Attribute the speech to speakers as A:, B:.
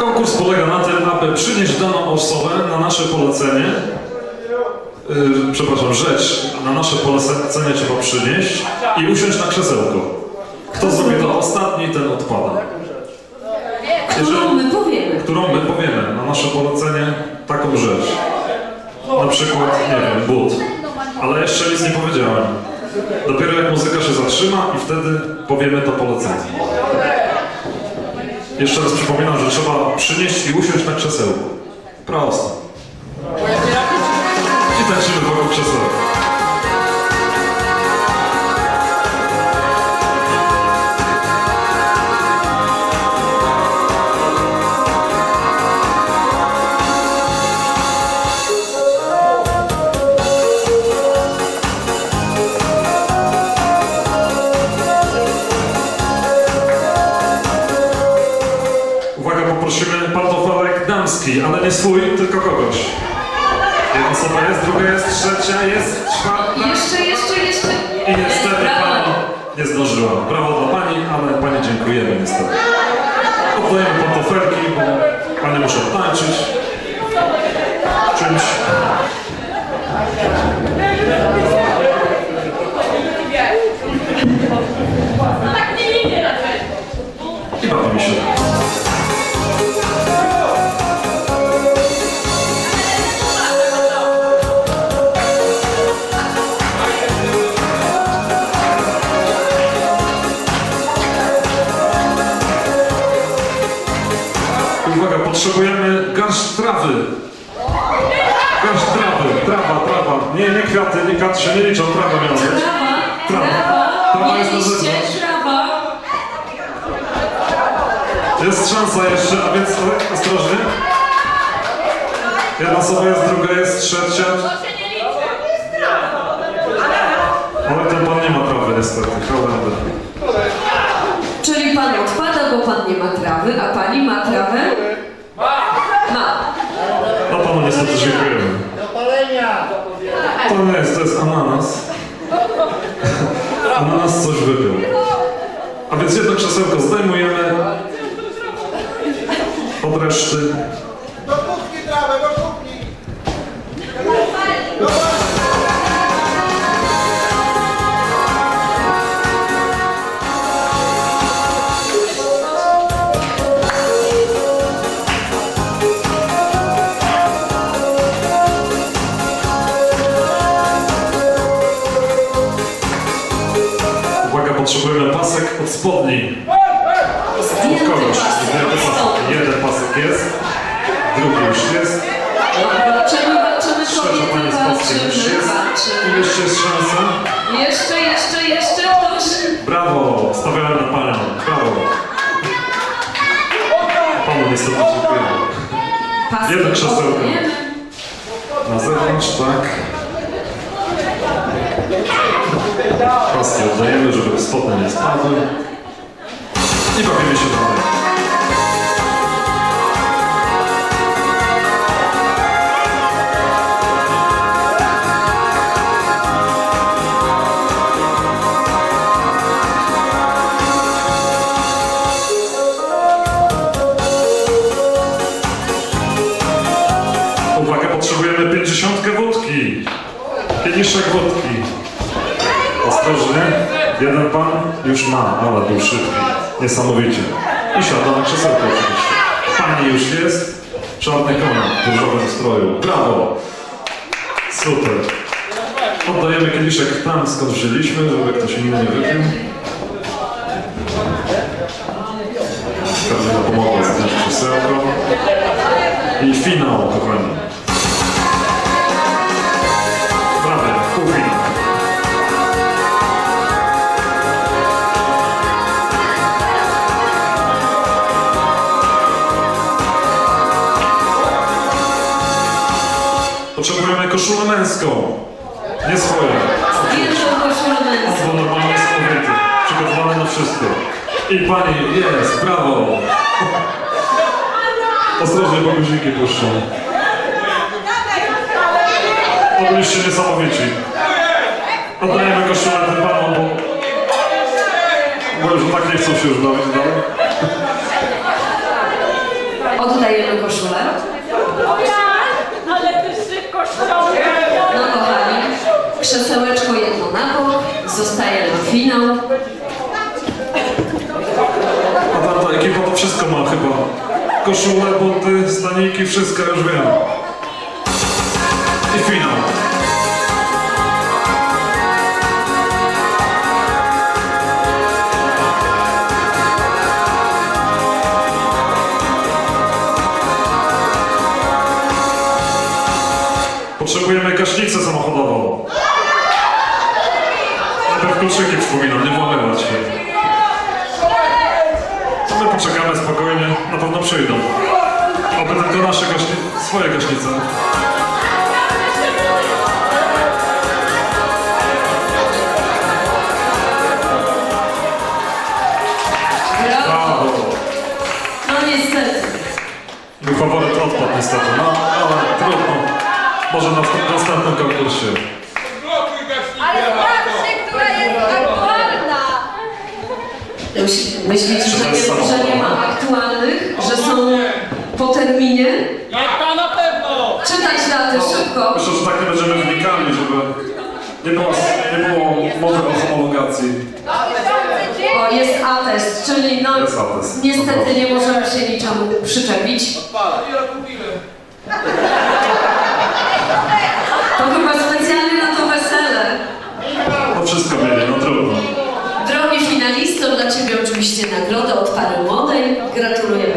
A: Konkurs polega na tym, aby przynieść daną osobę na nasze polecenie. Yy, przepraszam, rzecz na nasze polecenie trzeba przynieść i usiąść na krzesełko. Kto zrobi to ostatni, ten odpada.
B: Którą my powiemy.
A: Którą my powiemy na nasze polecenie taką rzecz. Na przykład, nie wiem, but. Ale jeszcze nic nie powiedziałem. Dopiero jak muzyka się zatrzyma i wtedy powiemy to polecenie. Jeszcze raz przypominam, że trzeba przynieść i usiąść na krzesełku. Prosto. I tańczymy wokół krzesełka. Ale nie swój, tylko kogoś. Jedna osoba jest, druga jest, trzecia jest, czwarta.
B: Jeszcze, jeszcze, jeszcze.
A: I niestety pani nie zdążyła. Brawo dla pani, ale pani dziękujemy niestety. Oddajemy pantofelki, bo panie muszą tańczyć. Czymś. Potrzebujemy garść trawy. Garść trawy, trawa, trawa. Nie, nie kwiaty, nie kwiaty się nie liczą, trawa miała być.
B: Trawa,
A: Trawa.
B: trawa,
A: jest na zewnątrz.
B: trawa.
A: Jest szansa jeszcze, a więc o- ostrożnie. Jedna osoba jest, druga jest, trzecia. Ale ten pan nie ma trawy niestety, hołędy.
B: Czyli pan odpada, bo pan nie ma trawy, a pani ma trawę?
A: No panu niestety dziękujemy. To nie jest, to jest ananas. Ananas coś wypił. A więc jedno krzesełko zdejmujemy od reszty. Od spodni. Od kogoś.
B: pasek.
A: Jeden pasek jest, drugi już jest,
B: Walczymy, walczymy,
A: trzecia pani z paskiem już jest. I jeszcze jest szansa.
B: Jeszcze, jeszcze, jeszcze.
A: Brawo, stawiamy na panią. Brawo. Panu niestety dziękujemy.
B: Pasek
A: Jedno krzesełko. Na zewnątrz, tak. Paski oddajemy, żeby spodnie nie spadły. I bawimy się dalej. Uwaga, potrzebujemy 50 wódki. Kieliszek wódki. Ostrożnie. Jeden pan już ma, ale był szybki. Niesamowicie. I siada na krzesełko oczywiście. Pani już jest. Czarny koń w różowym stroju. Brawo. Super. Oddajemy kieliszek tam, skąd wzięliśmy, żeby ktoś inny nie wypił. Karolina pomogła zdjąć krzesełko. I finał, kochani. Męską. Nie swoją.
B: Zdjętą koszulę męską.
A: Bo normalnie jest kobiety. Przygotowane na wszystko. I pani jest, brawo. Ostrożnie, bo guziki puszczą. To byliście niesamowici. Oddajemy koszulę tym panom, bo... Bo już tak nie chcą się już bawić dalej.
B: finał.
A: A ekipa to wszystko ma chyba. Koszule, buty, staniki, wszystko już wiem. I finał. Potrzebujemy kaśnicę samochodową. Kluczyki przypominam, nie włamywać się. My poczekamy spokojnie, na pewno przyjdą. Oby tylko nasze gaśni... swoje gaśnice.
B: Brawo. No niestety.
A: Mój faworyt odpadł niestety, no ale trudno. Może na następnym konkursie.
B: myśl,
A: myślisz,
B: że, nie, że nie ma aktualnych, że są po terminie?
C: Ja na pewno!
B: Czytać daty no, szybko.
A: Myślę, że tak nie będziemy wnikali, żeby nie było, nie było mowy o homologacji.
B: O, jest atest, czyli no
A: Jest atest.
B: niestety nie możemy się niczemu przyczepić.
C: To chyba Arturo y